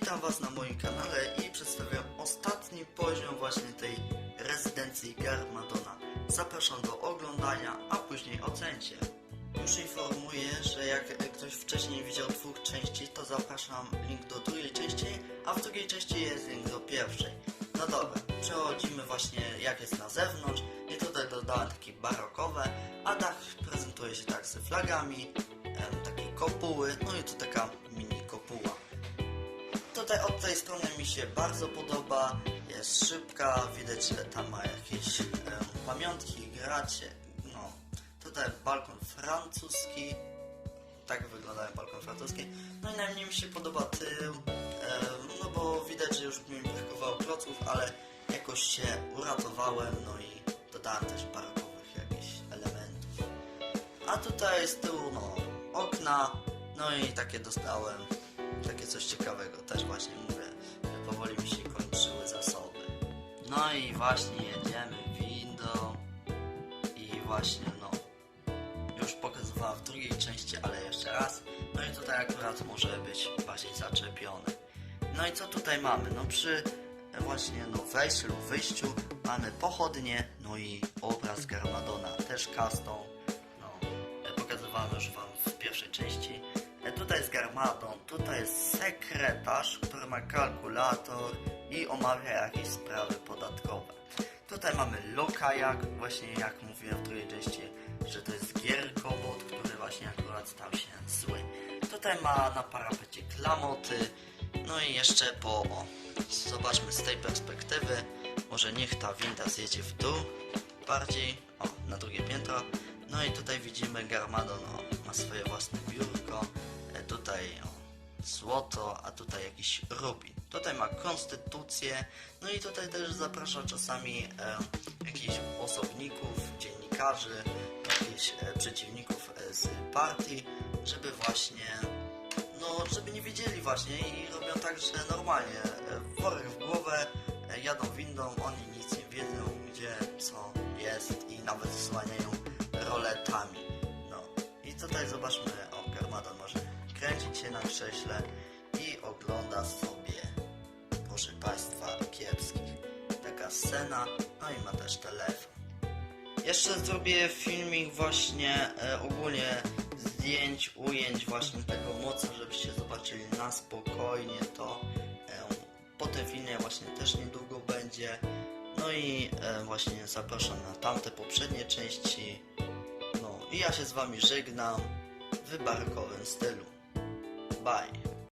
Witam Was na moim kanale i przedstawiam ostatni poziom właśnie tej rezydencji Garmadona. Zapraszam do oglądania, a później ocencie. Już informuję, że jak ktoś wcześniej widział dwóch części, to zapraszam link do drugiej części, a w drugiej części jest link do pierwszej. No dobra, przechodzimy właśnie jak jest na zewnątrz i tutaj dodałem takie barokowe, a dach prezentuje się tak z flagami, em, takie kopuły, no i tu taka mini. Tutaj od tej strony mi się bardzo podoba, jest szybka, widać, że tam ma jakieś em, pamiątki, gracie, no. Tutaj balkon francuski, tak wygląda balkon francuski. No i najmniej mi się podoba tył, em, no bo widać, że już mi brakowało kloców, ale jakoś się uratowałem, no i dodałem też barokowych jakichś elementów. A tutaj z tyłu, no, okna, no i takie dostałem, takie coś ciekawego, też właśnie mówię, powoli mi się kończyły zasoby. No i właśnie jedziemy windą i właśnie, no, już pokazywałem w drugiej części, ale jeszcze raz. No i tutaj akurat może być bardziej zaczepiony. No i co tutaj mamy? No przy właśnie no wejściu lub wyjściu mamy pochodnie, no i obraz Garmadona, też custom. Tutaj jest sekretarz, który ma kalkulator i omawia jakieś sprawy podatkowe. Tutaj mamy Lokajak, właśnie jak mówiłem w drugiej części, że to jest gierkobot, który właśnie akurat stał się zły. Tutaj ma na parapecie klamoty, no i jeszcze po, o, zobaczmy z tej perspektywy, może niech ta winda zjedzie w dół bardziej, o, na drugie piętro. No i tutaj widzimy Garmadon, o, ma swoje własne biurko, tutaj złoto, a tutaj jakiś rubin. Tutaj ma konstytucję, no i tutaj też zaprasza czasami e, jakichś osobników, dziennikarzy, jakichś e, przeciwników e, z partii, żeby właśnie, no, żeby nie wiedzieli właśnie i robią tak, że normalnie e, worek w głowę, e, jadą windą, oni nic nie wiedzą, gdzie, co jest i nawet zasłaniają roletami. No i tutaj zobaczmy, o, Garmadon może kręcić się na krześle i ogląda sobie, proszę Państwa, kiepskich. Taka scena, no i ma też telefon. Jeszcze zrobię filmik właśnie e, ogólnie zdjęć, ujęć właśnie tego moca, żebyście zobaczyli na spokojnie to. E, po tym filmie właśnie też niedługo będzie. No i e, właśnie zapraszam na tamte poprzednie części. No i ja się z wami żegnam w barkowym stylu. Bye.